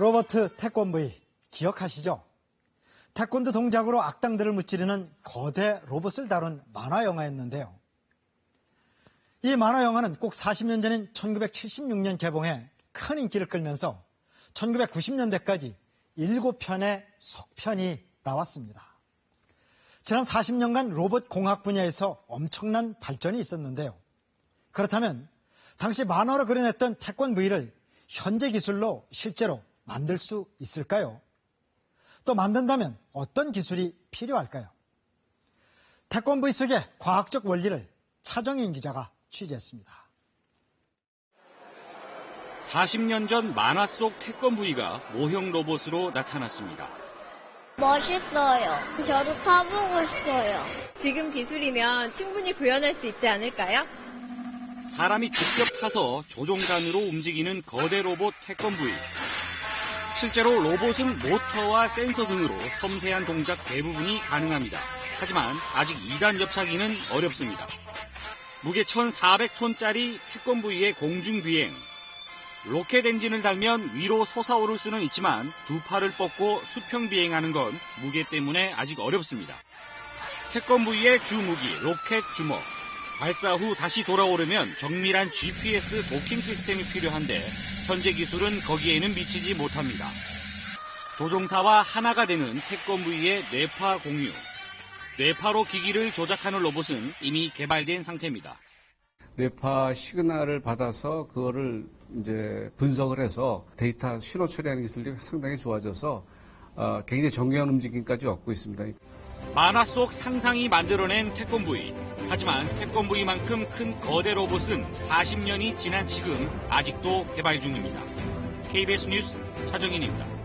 로버트 태권브이 기억하시죠? 태권도 동작으로 악당들을 무찌르는 거대 로봇을 다룬 만화 영화였는데요. 이 만화 영화는 꼭 40년 전인 1976년 개봉해 큰 인기를 끌면서 1990년대까지 7편의 속편이 나왔습니다. 지난 40년간 로봇 공학 분야에서 엄청난 발전이 있었는데요. 그렇다면 당시 만화로 그려냈던 태권브이를 현재 기술로 실제로 만들 수 있을까요? 또 만든다면 어떤 기술이 필요할까요? 태권브이 속의 과학적 원리를 차정인 기자가 취재했습니다. 40년 전 만화 속 태권브이가 모형 로봇으로 나타났습니다. 멋있어요. 저도 타보고 싶어요. 지금 기술이면 충분히 구현할 수 있지 않을까요? 사람이 직접 타서 조종간으로 움직이는 거대 로봇 태권브이. 실제로 로봇은 모터와 센서 등으로 섬세한 동작 대부분이 가능합니다. 하지만 아직 2단 접착기는 어렵습니다. 무게 1,400톤짜리 태권브이의 공중 비행. 로켓 엔진을 달면 위로 솟아오를 수는 있지만 두 팔을 뻗고 수평 비행하는 건 무게 때문에 아직 어렵습니다. 태권브이의 주 무기 로켓 주먹. 발사 후 다시 돌아오려면 정밀한 GPS 도킹 시스템이 필요한데 현재 기술은 거기에는 미치지 못합니다. 조종사와 하나가 되는 태권브이의 뇌파 공유. 뇌파로 기기를 조작하는 로봇은 이미 개발된 상태입니다. 뇌파 시그널을 받아서 그거를 이제 분석을 해서 데이터 신호 처리하는 기술이 상당히 좋아져서 어, 굉장히 정교한 움직임까지 얻고 있습니다. 만화 속 상상이 만들어낸 태권브이. 하지만 태권브이만큼 큰 거대 로봇은 40년이 지난 지금 아직도 개발 중입니다. KBS 뉴스 차정인입니다.